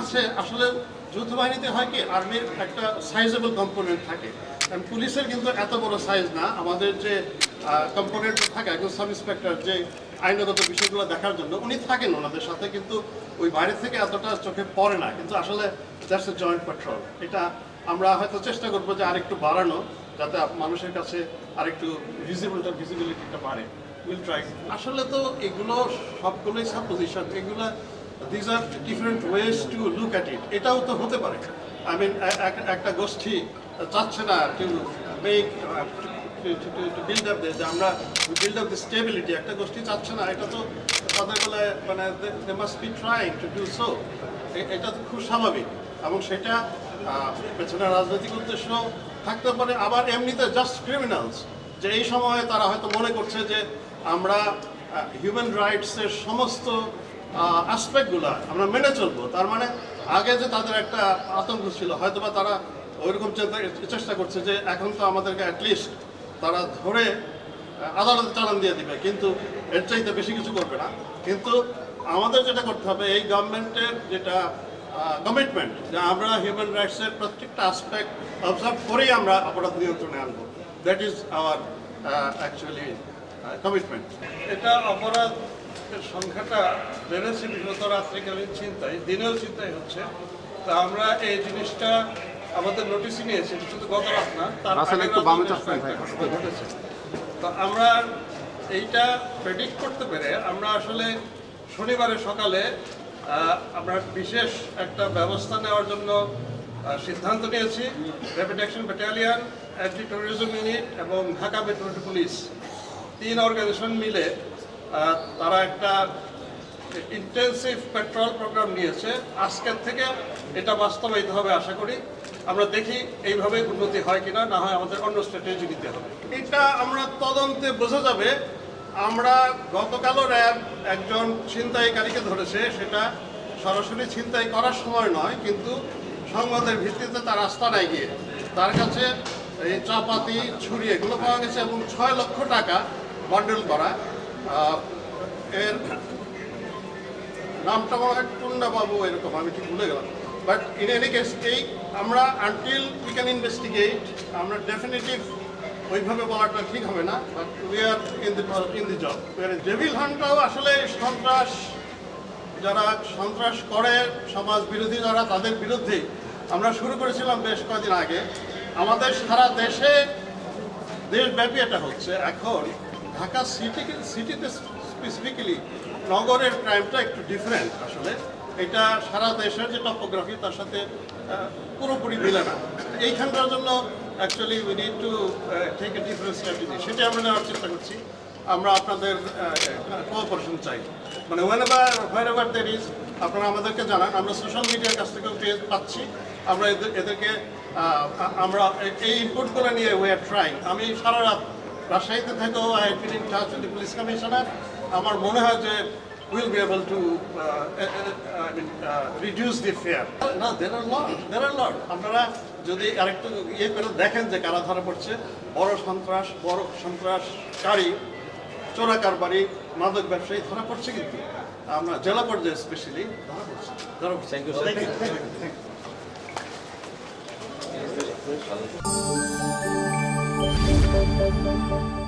আছে, আসলে যৌথ বাহিনীতে হয় কি আর্মির একটা সাইজেবল কম্পোনেন্ট থাকে। কারণ পুলিশের কিন্তু এত বড় সাইজ না। আমাদের যে কম্পোনেন্ট থাকে, একজন সাব ইন্সপেক্টর যে আইনগত বিষয়গুলো দেখার জন্য, উনি থাকেন ওনাদের সাথে, কিন্তু ওই বাইরে থেকে এতটা চোখে পড়ে না। কিন্তু আসলে দ্যাটস এ জয়েন্ট পেট্রোল এটা আমরা হয়তো চেষ্টা করব যে আরেকটু বাড়ানো, যাতে মানুষের কাছে আরেকটু ভিজিবলটা ভিজিবিলিটিটা বাড়ে। উইল ট্রাই আসলে তো এগুলো সবগুলোই সাপোজিশন এগুলো these are different ways to look at it এটাও তো হতে পারে। আই মিন একটা গোষ্ঠী চাচ্ছে না টু মেক বিল্ড আপ যে আমরা বিল্ড আপ দি স্টেবিলিটি একটা গোষ্ঠী চাচ্ছে না, এটা তো তাদের বলে মানে they must be trying to do so এটা তো খুব স্বাভাবিক। এবং সেটা পেছনে রাজনৈতিক উদ্দেশ্য থাকতে পারে, আবার এমনিতে জাস্ট ক্রিমিনালস যে এই সময়ে তারা হয়তো মনে করছে যে আমরা হিউম্যান রাইটসের সমস্ত অ্যাসপেক্টগুলো আমরা মেনে চলবো। তার মানে আগে যে তাদের একটা আতঙ্ক ছিল হয়তো বা তারা ওইরকম চেষ্টা করছে যে এখন তো আমাদেরকে অ্যাটলিস্ট তারা ধরে আদালতে চালান দিয়ে দিবে, কিন্তু এর চাইতে বেশি কিছু করবে না। কিন্তু আমাদের যেটা করতে হবে, এই গভর্নমেন্টের যেটা কমিটমেন্ট যে আমরা হিউম্যান রাইটসের প্রত্যেকটা আসপেক্ট অবজার্ভ করেই আমরা অপরাধ নিয়ন্ত্রণে আনব। That is our actually commitment এটা অপরাধের সংখ্যাটা বেড়েছে বিগত রাত্রিকালীন চিন্তায় দিনেও চিন্তাই হচ্ছে। তা আমরা এই জিনিসটা আমাদের নোটিশে নিয়েছি শুধু গত রাত না তার ঘটেছে। তো আমরা এইটা প্রেডিক্ট করতে পেরে আমরা আসলে শনিবারের সকালে আমরা বিশেষ একটা ব্যবস্থা নেওয়ার জন্য সিদ্ধান্ত নিয়েছি। Rapid action battalion anti terrorism unit এবং ঢাকা মেট্রোপলিটন পুলিশ তিন অর্গানাইজেশন মিলে তারা একটা ইন্টেন্সিভ পেট্রোল প্রোগ্রাম নিয়েছে। আজকের থেকে এটা বাস্তবায়িত হবে আশা করি। আমরা দেখি এইভাবে উন্নতি হয় কিনা, না হয় আমাদের অন্য স্ট্র্যাটেজি নিতে হবে এটা আমরা তদন্তে বোঝা যাবে। আমরা গতকালও র্যাব একজন ছিনতাইকারীকে ধরেছে, সেটা সরাসরি ছিনতাই করার সময় নয়, কিন্তু সংবাদের ভিত্তিতে তার আস্তানায় গিয়ে। তার কাছে এই চাপাতি, ছুরি এগুলো পাওয়া গেছে এবং ছয় লক্ষ টাকা বান্ডেল করা। এর নামটা মনে হয় টুন্ডা বাবু, এরকম, আমি ঠিক ভুলে গেলাম। বাট ইন এনি কেস এই আমরা আনটিল উই ক্যান ইনভেস্টিগেট আমরা ডেফিনেটিভ ওইভাবে বলাটা ঠিক হবে না but we are in the in the job devil হান্টটাও আসলে সন্ত্রাস, যারা সন্ত্রাস করে, সমাজ বিরোধী যারা, তাদের বিরুদ্ধে আমরা শুরু করেছিলাম বেশ কয়েকদিন আগে। আমাদের সারা দেশে দেশব্যাপী এটা হচ্ছে। এখন ঢাকা সিটি সিটিতে স্পেসিফিক্যালি নগরের ক্রাইমটা একটু ডিফারেন্ট আসলে। এটা সারা দেশের যে টপোগ্রাফি তার সাথে পুরোপুরি মিলে না। এইখানটার জন্য actually we need to take a different strategy সেটা আমরা নেওয়ার চেষ্টা করছি। আমরা আপনাদের কোঅপারেশন চাই। মানে whenever wherever there is আপনারা আমাদেরকে জানান। আমরা সোশ্যাল মিডিয়ার কাছ থেকেও পেয়ে পাচ্ছি। আমরা এদের এদেরকে আমরা এই ইনপুটগুলো নিয়ে উই আর ট্রাইং আমি সারা রাত রাজশাহীতে থেকেও I been in touch with police commissioner. আমার মনে হয় যে will be able to I mean reduce the fear না দের আর লট দের আর লট আপনারা যদি আরেকটু ইয়ে করে দেখেন যে কারা ধরা পড়ছে বড় সন্ত্রাস বড় সন্ত্রাসকারী চোরা কারবারি মাদক ব্যবসায়ী ধরা পড়ছে কিন্তু। আমরা জেলা পর্যায়ে স্পেশালি ধরা পড়ছে। ধরা পড়ছে। Thank you thank you Música